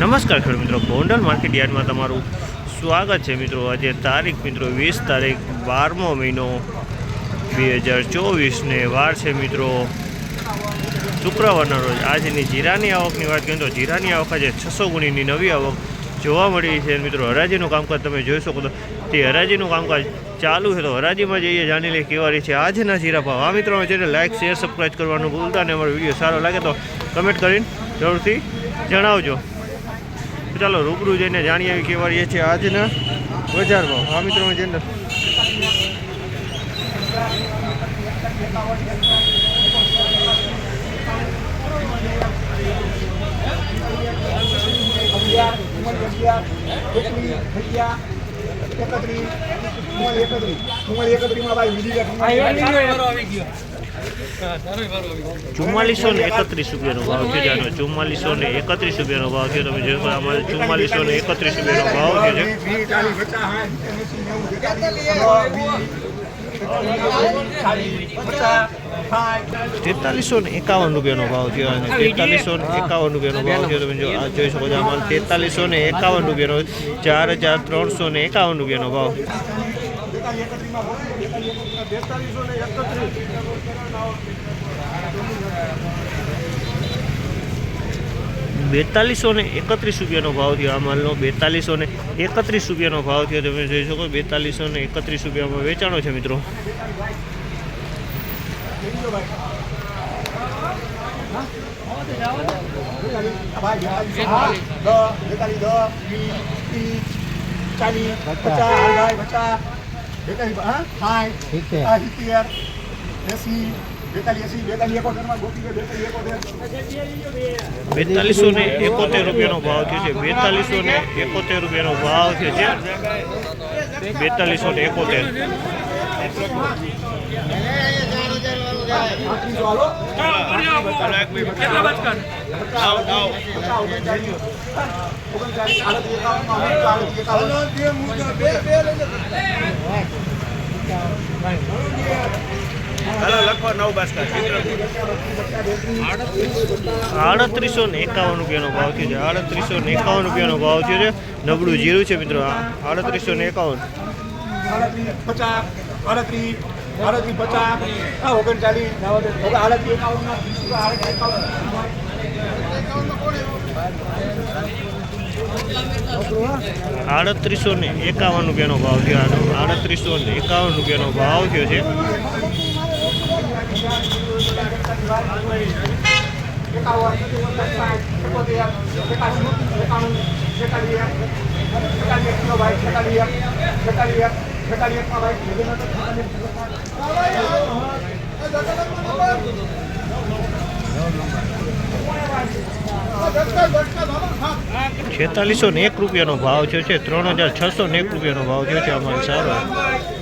નમસ્કાર ખેડૂત મિત્રો. ગોંડલ માર્કેટ યાર્ડમાં તમારું સ્વાગત છે મિત્રો. આજે તારીખ મિત્રો વીસ તારીખ બારમો મહિનો બે હજાર ચોવીસને વાર છે મિત્રો. શુક્રવારના રોજ આજની જીરાની આવકની વાત કરીએ તો જીરાની આવક આજે છસો ગુણીની નવી આવક જોવા મળી છે મિત્રો. હરાજીનું કામકાજ તમે જોઈ શકો તો તે હરાજીનું કામકાજ ચાલુ છે તો હરાજીમાં જઈએ, જાણી લઈએ કેવા રહી છે આજના જીરા ભાવ. આ મિત્રો છે લાઇક શેર સબસ્ક્રાઈબ કરવાનું ભૂલતા ને અમારો વીડિયો સારો લાગે તો કમેન્ટ કરીને જરૂરથી જણાવજો. ચાલો રૂબરૂ જઈને જાણી આવી કેવા રહીએ છે આજના બજારમાં આ મિત્રો જઈને એકત્રી એકત્રી એકત્રીસમાં ભાઈ બીજી ચુમ્માલીસો ને એકત્રીસ રૂપિયાનો ભાવ છે. જાનો ચુમ્માલીસો ને એકત્રીસ રૂપિયાનો ભાવ છે તમે જોયું અમારે ચુમ્માલીસો ને એકત્રીસ રૂપિયાનો ભાવ છે. તેતાલીસો ને એકાવન રૂપિયાનો ભાવ થયો. અને તેતાલીસો ને એકાવન રૂપિયાનો ભાવ થયો. તમે જો આ જોઈ શકો છો અમારે તેતાલીસો ને એકાવન રૂપિયાનો ચાર હજાર ત્રણસો ને એકાવન રૂપિયાનો ભાવ. બેતાલીસો ને એકત્રીસ. બેતાલીસો ને એકત્રીસ રૂપિયાનો ભાવ થયો આ માલનો બેતાલીસો ને એકત્રીસ રૂપિયાનો ભાવ થયો તમે જોઈ શકો બેતાલીસો ને એકત્રીસ રૂપિયામાં વેચાણો છે મિત્રો. ચાલીસ પચાસ પચાસ બેતાલીસ હા? સાઠ સિત્તેર એસી બેતાલીસ એસી બેતાલીસ ને એકોતેર રૂપિયાનો ભાવ થયો છે. બેતાલીસો ને એકોતેર રૂપિયાનો ભાવ થયો છે. બેતાલીસો ને એકોતેર. આઠત્રીસો હાલો ઓગણચાલીસ આડત્રીસ એકાવનમાં આડત્રીસ ને એકાવન રૂપિયાનો ભાવ થયો છે. આડત્રીસો ને એકાવન રૂપિયાનો ભાવ થયો છે. નબળું જીરું છે, મિત્રો. આડત્રીસો ને એકાવન. પચાસ, આડત્રીસ આડત્રીસ પચાસ ઓગણચાલીસ આડત્રીસ આડત્રીસ ને એકાવન રૂપિયાનો ભાવ થયો આનો. આડત્રીસો ને એકાવન રૂપિયાનો ભાવ થયો છે. ભાઈ છેતાલીસો ને એક રૂપિયાનો ભાવ થયો છે. ત્રણ હજાર છસો ને એક રૂપિયાનો ભાવ થયો છે. અમારી સારો.